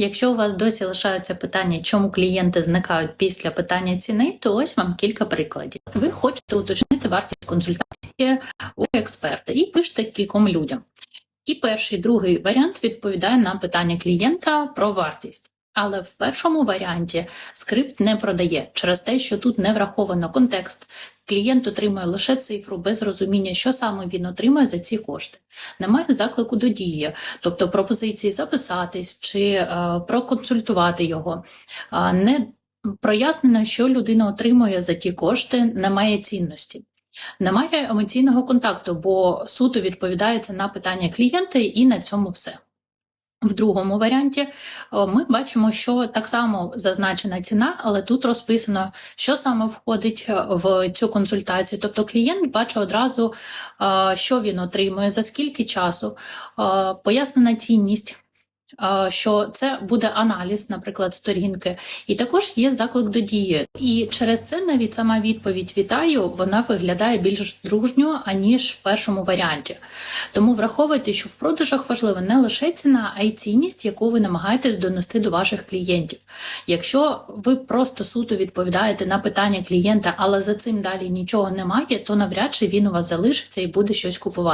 Якщо у вас досі лишаються питання, чому клієнти зникають після питання ціни, то ось вам кілька прикладів. Ви хочете уточнити вартість консультації у експерта і пишете кільком людям. І перший, другий варіант відповідає на питання клієнта про вартість. Але в першому варіанті скрипт не продає через те, що тут не враховано контекст. Клієнт отримує лише цифру без розуміння, що саме він отримує за ці кошти. Немає заклику до дії, тобто пропозиції записатись чи е, проконсультувати його. Е, не прояснено, що людина отримує за ті кошти, немає цінності. Немає емоційного контакту, бо суто відповідається на питання клієнта, і на цьому все. В другому варіанті е, ми бачимо, що так само зазначена ціна, але тут розписано, що саме входить е, в цю консультацію. Тобто клієнт бачить одразу, е, що він отримує, за скільки часу, пояснена цінність. Е, Що це буде аналіз, наприклад, сторінки, і також є заклик до дії. І через це навіть сама відповідь вітаю, вона виглядає більш дружньо аніж в першому варіанті. Тому враховуйте, що в продажах важлива не лише ціна, а й цінність, яку ви намагаєтесь донести до ваших клієнтів. Якщо ви просто суто відповідаєте на питання клієнта, але за цим далі нічого немає, то навряд чи він у вас залишиться і буде щось купувати.